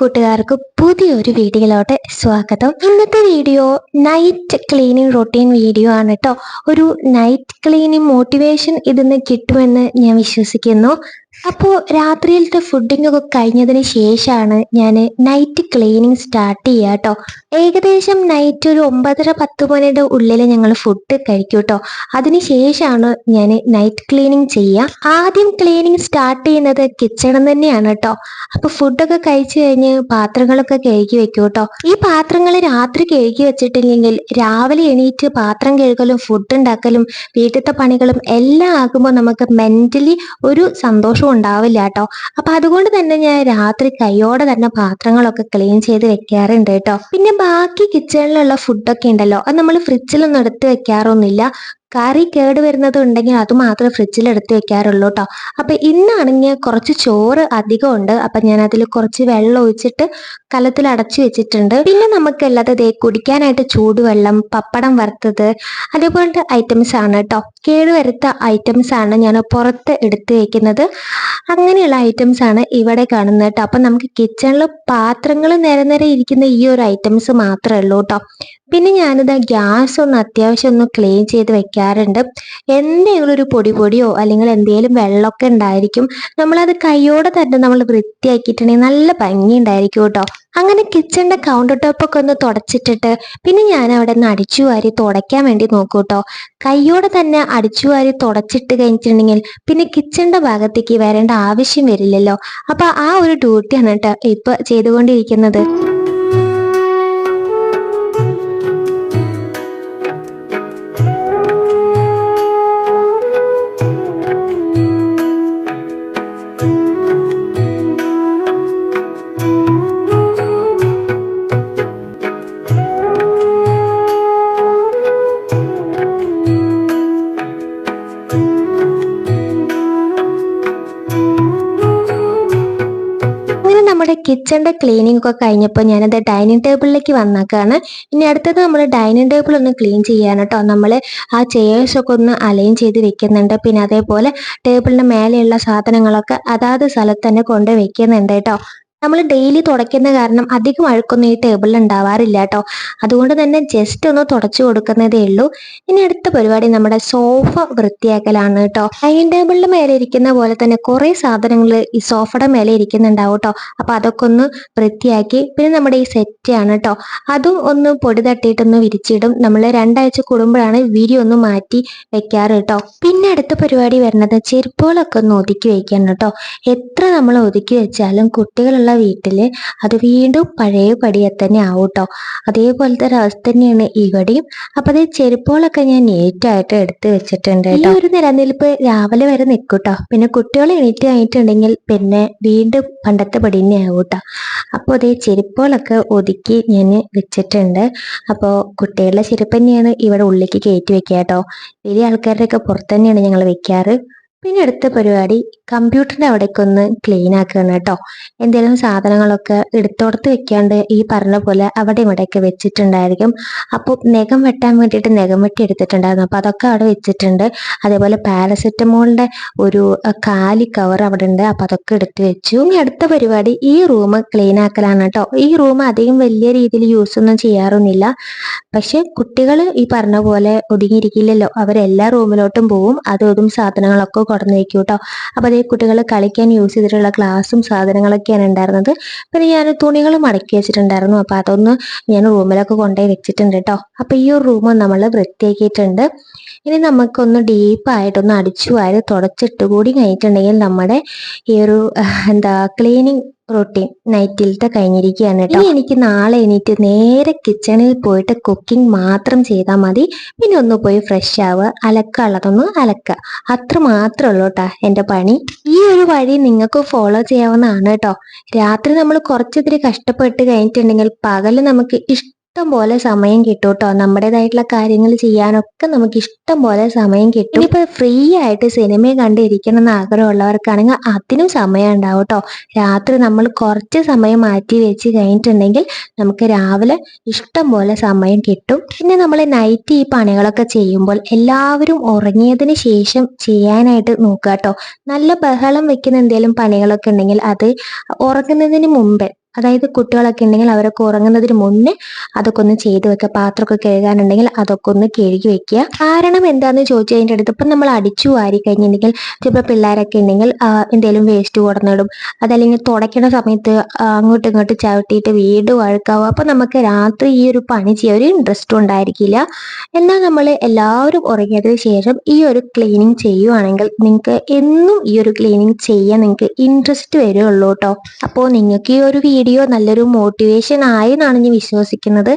കൂട്ടുകാർക്ക് പുതിയൊരു വീഡിയോയിലോട്ട് സ്വാഗതം. ഇന്നത്തെ video night cleaning routine video ആണ് കേട്ടോ ഒരു നൈറ്റ് ക്ലീനിങ് മോട്ടിവേഷൻ ഇതിന്ന് കിട്ടുമെന്ന് ഞാൻ വിശ്വസിക്കുന്നു. അപ്പോൾ രാത്രിയിലത്തെ ഫുഡിംഗ് ഒക്കെ കഴിഞ്ഞതിന് ശേഷമാണ് ഞാൻ നൈറ്റ് ക്ലീനിങ് സ്റ്റാർട്ട് ചെയ്യുക കേട്ടോ ഏകദേശം നൈറ്റ് ഒരു ഒമ്പതര പത്ത് മണിയുടെ ഉള്ളിൽ ഞങ്ങൾ ഫുഡ് കഴിക്കും കേട്ടോ അതിനുശേഷമാണ് ഞാൻ നൈറ്റ് ക്ലീനിങ് ചെയ്യുക ആദ്യം ക്ലീനിങ് സ്റ്റാർട്ട് ചെയ്യുന്നത് കിച്ചണിൽ തന്നെയാണ് കേട്ടോ അപ്പൊ ഫുഡൊക്കെ കഴിച്ചു കഴിഞ്ഞ് പാത്രങ്ങളൊക്കെ കഴുകി വെക്കും കേട്ടോ ഈ പാത്രങ്ങൾ രാത്രി കഴുകി വെച്ചിട്ടില്ലെങ്കിൽ രാവിലെ എണീറ്റ് പാത്രം കഴുകലും ഫുഡ് ഉണ്ടാക്കലും വീട്ടിലത്തെ പണികളും എല്ലാം ആകുമ്പോൾ നമുക്ക് മെന്റലി ഒരു സന്തോഷവും ഉണ്ടാവില്ല കേട്ടോ അപ്പൊ അതുകൊണ്ട് തന്നെ ഞാൻ രാത്രി കൈയോടെ തന്നെ പാത്രങ്ങളൊക്കെ ക്ലീൻ ചെയ്ത് വെക്കാറുണ്ട് കേട്ടോ പിന്നെ ബാക്കി കിച്ചണിലുള്ള ഫുഡൊക്കെ ഉണ്ടല്ലോ. അത് നമ്മൾ ഫ്രിഡ്ജിലൊന്നും എടുത്ത് വെക്കാറൊന്നുമില്ല. കറി കേട് വരുന്നത് ഉണ്ടെങ്കിൽ അത് മാത്രമേ ഫ്രിഡ്ജിൽ എടുത്ത് വെക്കാറുള്ളൂ കേട്ടോ അപ്പൊ ഇന്നാണെങ്കിൽ കുറച്ച് ചോറ് അധികം ഉണ്ട്. അപ്പൊ ഞാൻ അതിൽ കുറച്ച് വെള്ളം ഒഴിച്ചിട്ട് കലത്തിൽ അടച്ചു വെച്ചിട്ടുണ്ട്. പിന്നെ നമുക്കല്ലാതെ ദേ കുടിക്കാനായിട്ട് ചൂടുവെള്ളം പപ്പടം വറുത്തത് അതേപോലത്തെ ഐറ്റംസ് ആണ് കേട്ടോ കേട് വരുത്ത ഐറ്റംസ് ആണ് ഞാൻ പുറത്ത് എടുത്ത് വെക്കുന്നത്. അങ്ങനെയുള്ള ഐറ്റംസ് ആണ് ഇവിടെ കാണുന്നത് കേട്ടോ അപ്പൊ നമുക്ക് കിച്ചണിൽ പാത്രങ്ങൾ നിരനിര നേരെ ഇരിക്കുന്ന ഈ ഒരു ഐറ്റംസ് മാത്രമേ ഉള്ളൂ കേട്ടോ പിന്നെ ഞാനിത് ഗ്യാസ് ഒന്ന് അത്യാവശ്യം ഒന്ന് ക്ലീൻ ചെയ്ത് വെക്കാറുണ്ട്. എന്തെങ്കിലും ഒരു പൊടി പൊടിയോ അല്ലെങ്കിൽ എന്തെങ്കിലും വെള്ളമൊക്കെ ഉണ്ടായിരിക്കും. നമ്മളത് കൈയോടെ തന്നെ നമ്മൾ വൃത്തിയാക്കിയിട്ടുണ്ടെങ്കിൽ നല്ല ഭംഗി ഉണ്ടായിരിക്കും കേട്ടോ. അങ്ങനെ കിച്ചണിന്റെ കൗണ്ടർ ടോപ്പൊക്കെ ഒന്ന് തുടച്ചിട്ടിട്ട് പിന്നെ ഞാൻ അവിടെ നിന്ന് അടിച്ചു വാരി തുടയ്ക്കാൻ വേണ്ടി നോക്കൂ കേട്ടോ. കൈയോടെ തന്നെ അടിച്ചു വാരി തുടച്ചിട്ട് കഴിഞ്ഞിട്ടുണ്ടെങ്കിൽ പിന്നെ കിച്ചണിന്റെ ഭാഗത്തേക്ക് വരേണ്ട ആവശ്യം വരില്ലല്ലോ. അപ്പൊ ആ ഒരു ഡ്യൂട്ടിയാണ് കേട്ടോ ഇപ്പൊ ചെയ്തുകൊണ്ടിരിക്കുന്നത്. അങ്ങനെ നമ്മുടെ കിച്ചണിന്റെ ക്ലീനിങ് ഒക്കെ കഴിഞ്ഞപ്പോൾ ഞാനത് ഡൈനിങ് ടേബിളിലേക്ക് വന്നേക്കാണ്. ഇനി അടുത്തത് നമ്മൾ ഡൈനിങ് ടേബിൾ ഒന്ന് ക്ലീൻ ചെയ്യാൻ കേട്ടോ നമ്മൾ ആ ചെയേഴ്സ് ഒക്കെ ഒന്ന് അലൈൻ ചെയ്ത് വെക്കുന്നുണ്ട്. പിന്നെ അതേപോലെ ടേബിളിന് മേലെയുള്ള സാധനങ്ങളൊക്കെ അതാത് സ്ഥലത്ത് തന്നെ കൊണ്ട് വെക്കുന്നുണ്ട് കേട്ടോ നമ്മൾ ഡെയിലി തുടയ്ക്കുന്ന കാരണം അധികം അഴുക്കൊന്നും ഈ ടേബിളിൽ ഉണ്ടാവാറില്ല കേട്ടോ അതുകൊണ്ട് തന്നെ ജസ്റ്റ് ഒന്ന് തുടച്ചു കൊടുക്കുന്നതേ ഉള്ളൂ. ഇനി അടുത്ത പരിപാടി നമ്മുടെ സോഫ വൃത്തിയാക്കലാണ് കേട്ടോ ഡൈനിങ് ടേബിളിന്റെ മേലെ ഇരിക്കുന്ന പോലെ തന്നെ കുറെ സാധനങ്ങൾ ഈ സോഫയുടെ മേലെ ഇരിക്കുന്നുണ്ടാവും കേട്ടോ അപ്പൊ അതൊക്കെ ഒന്ന് വൃത്തിയാക്കി പിന്നെ നമ്മുടെ ഈ സെറ്റ് ആണ് കേട്ടോ അതും ഒന്ന് പൊടി തട്ടിയിട്ടൊന്ന് വിരിച്ചിടും. നമ്മൾ രണ്ടാഴ്ച കൂടുമ്പോഴാണ് വിരി ഒന്ന് മാറ്റി വെക്കാറ് കേട്ടോ പിന്നെ അടുത്ത പരിപാടി വരുന്നത് ചെരുപ്പുകളൊക്കെ ഒന്ന് ഒതുക്കി വെക്കാൻ കേട്ടോ എത്ര നമ്മൾ ഒതുക്കി വെച്ചാലും കുട്ടികളുള്ള വീട്ടിൽ അത് വീണ്ടും പഴയ പടിയെ തന്നെ ആവും കേട്ടോ അതേപോലത്തെ ഒരു അവസ്ഥ തന്നെയാണ് ഇവിടെയും. അപ്പൊ അതേ ചെരുപ്പുകളൊക്കെ ഞാൻ നീറ്റായിട്ട് എടുത്ത് വെച്ചിട്ടുണ്ട് ഈ ഒരു നിലനിൽപ്പ് രാവിലെ വരെ നിൽക്കും കേട്ടോ പിന്നെ കുട്ടികൾ എണീറ്റ് കഴിഞ്ഞിട്ടുണ്ടെങ്കിൽ പിന്നെ വീണ്ടും പണ്ടത്തെ പടി തന്നെ ആവും കേട്ടോ അപ്പോൾ അതേ ചെരുപ്പുകളൊക്കെ ഒതുക്കി ഞാൻ വെച്ചിട്ടുണ്ട്. അപ്പോൾ കുട്ടികളുടെ ചെരുപ്പ് തന്നെയാണ് ഇവിടെ ഉള്ളിലേക്ക് കയറ്റി വെക്കുക കേട്ടോ. വലിയ ആൾക്കാരുടെയൊക്കെ പുറത്ത് തന്നെയാണ് ഞങ്ങൾ വെക്കാറ്. പിന്നെ അടുത്ത പരിപാടി കമ്പ്യൂട്ടറിന്റെ അവിടേക്ക് ഒന്ന് ക്ലീൻ ആക്കുകയാണ് കേട്ടോ. എന്തെങ്കിലും സാധനങ്ങളൊക്കെ എടുത്തോടത്ത് വെക്കാണ്ട് ഈ പറഞ്ഞ പോലെ അവിടെ ഇവിടെയൊക്കെ വെച്ചിട്ടുണ്ടായിരിക്കും. അപ്പോൾ നഖം വെട്ടാൻ വേണ്ടിയിട്ട് നഖം വെട്ടി എടുത്തിട്ടുണ്ടായിരുന്നു. അപ്പോൾ അതൊക്കെ അവിടെ വെച്ചിട്ടുണ്ട്. അതേപോലെ പാരസെറ്റമോളിന്റെ ഒരു കാലി കവർ അവിടെ ഉണ്ട്. അപ്പോൾ അതൊക്കെ എടുത്ത് വെച്ചു. ഇനി അടുത്ത പരിപാടി ഈ റൂം ക്ലീൻ ആക്കലാണ് കേട്ടോ. ഈ റൂം അധികം വലിയ രീതിയിൽ യൂസ് ഒന്നും ചെയ്യാറൊന്നുമില്ല. പക്ഷെ കുട്ടികൾ ഈ പറഞ്ഞ പോലെ ഒതുങ്ങിയിരിക്കില്ലല്ലോ. അവരെല്ലാ റൂമിലോട്ടും പോവും. അതും സാധനങ്ങളൊക്കെ വെക്കും കേട്ടോ അപ്പൊ അതേ കുട്ടികൾ കളിക്കാൻ യൂസ് ചെയ്തിട്ടുള്ള ഗ്ലാസും സാധനങ്ങളൊക്കെയാണ് ഉണ്ടായിരുന്നത്. പിന്നെ ഞാൻ തുണികൾ മടക്കി വെച്ചിട്ടുണ്ടായിരുന്നു. അപ്പോൾ അതൊന്ന് ഞാൻ റൂമിലൊക്കെ കൊണ്ടുപോയി വെച്ചിട്ടുണ്ട് കേട്ടോ അപ്പോൾ ഈ ഒരു റൂം നമ്മൾ വൃത്തിയാക്കിയിട്ടുണ്ട്. ഇനി നമുക്കൊന്ന് ഡീപ്പായിട്ടൊന്ന് അടിച്ചു വാരി തുടച്ചിട്ട് കൂടി കഴിഞ്ഞിട്ടുണ്ടെങ്കിൽ നമ്മുടെ ഈ ഒരു എന്താ ക്ലീനിങ് റൊട്ടീൻ നൈറ്റിലത്തെ കഴിഞ്ഞിരിക്കുകയാണ് കേട്ടോ. ഇനി എനിക്ക് നാളെ എണീറ്റ് നേരെ കിച്ചണിൽ പോയിട്ട് കുക്കിംഗ് മാത്രം ചെയ്താൽ മതി. പിന്നെ ഒന്ന് പോയി ഫ്രഷ് ആവുക അലക്കുള്ളതൊന്ന് അലക്കുക. അത്ര മാത്രമേ ഉള്ളൂ കേട്ടോ എന്റെ പണി. ഈ ഒരു വഴി നിങ്ങൾക്ക് ഫോളോ ചെയ്യാവുന്നതാണ് കേട്ടോ രാത്രി നമ്മൾ കുറച്ചിത്തിരി കഷ്ടപ്പെട്ട് കഴിഞ്ഞിട്ടുണ്ടെങ്കിൽ പകൽ നമുക്ക് ഇഷ്ടം പോലെ സമയം കിട്ടും കേട്ടോ നമ്മുടേതായിട്ടുള്ള കാര്യങ്ങൾ ചെയ്യാനൊക്കെ നമുക്ക് ഇഷ്ടം പോലെ സമയം കിട്ടും. ഇപ്പൊ ഫ്രീ ആയിട്ട് സിനിമ കണ്ടിരിക്കണം എന്ന് ആഗ്രഹമുള്ളവർക്കാണെങ്കിൽ അതിനും സമയം ഉണ്ടാവും കേട്ടോ രാത്രി നമ്മൾ കുറച്ച് സമയം മാറ്റി വെച്ച് കഴിഞ്ഞിട്ടുണ്ടെങ്കിൽ നമുക്ക് രാവിലെ ഇഷ്ടം പോലെ സമയം കിട്ടും. പിന്നെ നമ്മൾ നൈറ്റ് ഈ പണികളൊക്കെ ചെയ്യുമ്പോൾ എല്ലാവരും ഉറങ്ങിയതിന് ശേഷം ചെയ്യാനായിട്ട് നോക്കുക കേട്ടോ നല്ല ബഹളം വെക്കുന്ന എന്തെങ്കിലും പണികളൊക്കെ ഉണ്ടെങ്കിൽ അത് ഉറങ്ങുന്നതിന് മുമ്പേ അതായത് കുട്ടികളൊക്കെ ഉണ്ടെങ്കിൽ അവരൊക്കെ ഉറങ്ങുന്നതിന് മുന്നേ അതൊക്കെ ഒന്ന് ചെയ്ത് വെക്കുക. പാത്രമൊക്കെ കഴുകാനുണ്ടെങ്കിൽ അതൊക്കെ ഒന്ന് കഴുകി വെക്കുക. കാരണം എന്താണെന്ന് ചോദിച്ചു കഴിഞ്ഞിട്ട് അടുത്ത് ഇപ്പം നമ്മൾ അടിച്ചു വാരി കഴിഞ്ഞിട്ടുണ്ടെങ്കിൽ ചിലപ്പോൾ പിള്ളേരൊക്കെ ഉണ്ടെങ്കിൽ എന്തെങ്കിലും വേസ്റ്റ് കൊടുന്നിടും. അതല്ലെങ്കിൽ തുടയ്ക്കണ സമയത്ത് അങ്ങോട്ടും ഇങ്ങോട്ടും ചവിട്ടിയിട്ട് വീട് വഴുക്കാവും. അപ്പം നമുക്ക് രാത്രി ഈ ഒരു പണി ചെയ്യാൻ ഒരു ഇൻട്രസ്റ്റും ഉണ്ടായിരിക്കില്ല. എന്നാൽ നമ്മൾ എല്ലാവരും ഉറങ്ങിയതിന് ശേഷം ഈ ഒരു ക്ലീനിങ് ചെയ്യുവാണെങ്കിൽ നിങ്ങൾക്ക് എന്നും ഈ ഒരു ക്ലീനിങ് ചെയ്യാൻ നിങ്ങൾക്ക് ഇൻട്രസ്റ്റ് വരുള്ളൂ കേട്ടോ. അപ്പോൾ നിങ്ങൾക്ക് ഈ ഒരു വീഡിയോ നല്ലൊരു മോട്ടിവേഷൻ ആയി എന്നാണ് ഞാൻ വിശ്വസിക്കുന്നത്.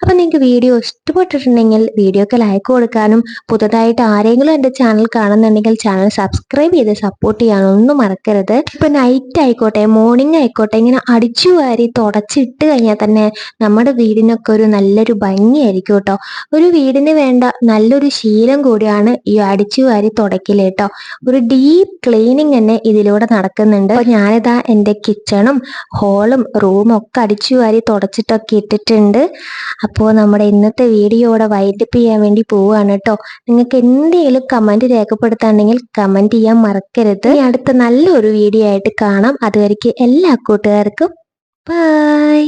അപ്പോൾ നിങ്ങൾക്ക് വീഡിയോ ഇഷ്ടപ്പെട്ടിട്ടുണ്ടെങ്കിൽ വീഡിയോക്ക് ലൈക്ക് കൊടുക്കാനും പുതുതായിട്ട് ആരെങ്കിലും എന്റെ ചാനൽ കാണുന്നുണ്ടെങ്കിൽ ചാനൽ സബ്സ്ക്രൈബ് ചെയ്ത് സപ്പോർട്ട് ചെയ്യാനൊന്നും മറക്കരുത്. ഇപ്പം നൈറ്റ് ആയിക്കോട്ടെ മോർണിംഗ് ആയിക്കോട്ടെ ഇങ്ങനെ അടിച്ചു വാരി തുടച്ചിട്ട് കഴിഞ്ഞാൽ തന്നെ നമ്മുടെ വീടിനൊക്കെ ഒരു നല്ലൊരു ഭംഗിയായിരിക്കും കേട്ടോ. ഒരു വീടിന് വേണ്ട നല്ലൊരു ശീലം കൂടിയാണ് ഈ അടിച്ചു വാരി തുടക്കൽ കേട്ടോ. ഒരു ഡീപ്പ് ക്ലീനിങ് തന്നെ ഇതിലൂടെ നടക്കുന്നുണ്ട്. അപ്പൊ ഞാനിതാ എന്റെ കിച്ചണും ഹോളും റൂമും ഒക്കെ അടിച്ചു വാരി തുടച്ചിട്ടൊക്കെ ഇട്ടിട്ടുണ്ട്. അപ്പോൾ നമ്മുടെ ഇന്നത്തെ വീഡിയോ ഇവിടെ വൈൻഡപ്പ് ചെയ്യാൻ വേണ്ടി പോവുകയാണ് കേട്ടോ. നിങ്ങൾക്ക് എന്തെങ്കിലും കമന്റ് രേഖപ്പെടുത്താണെങ്കിൽ കമന്റ് ചെയ്യാൻ മറക്കരുത്. അടുത്ത നല്ലൊരു വീഡിയോ ആയിട്ട് കാണാം. അതുവരേക്കും എല്ലാ കൂട്ടുകാർക്കും ബൈ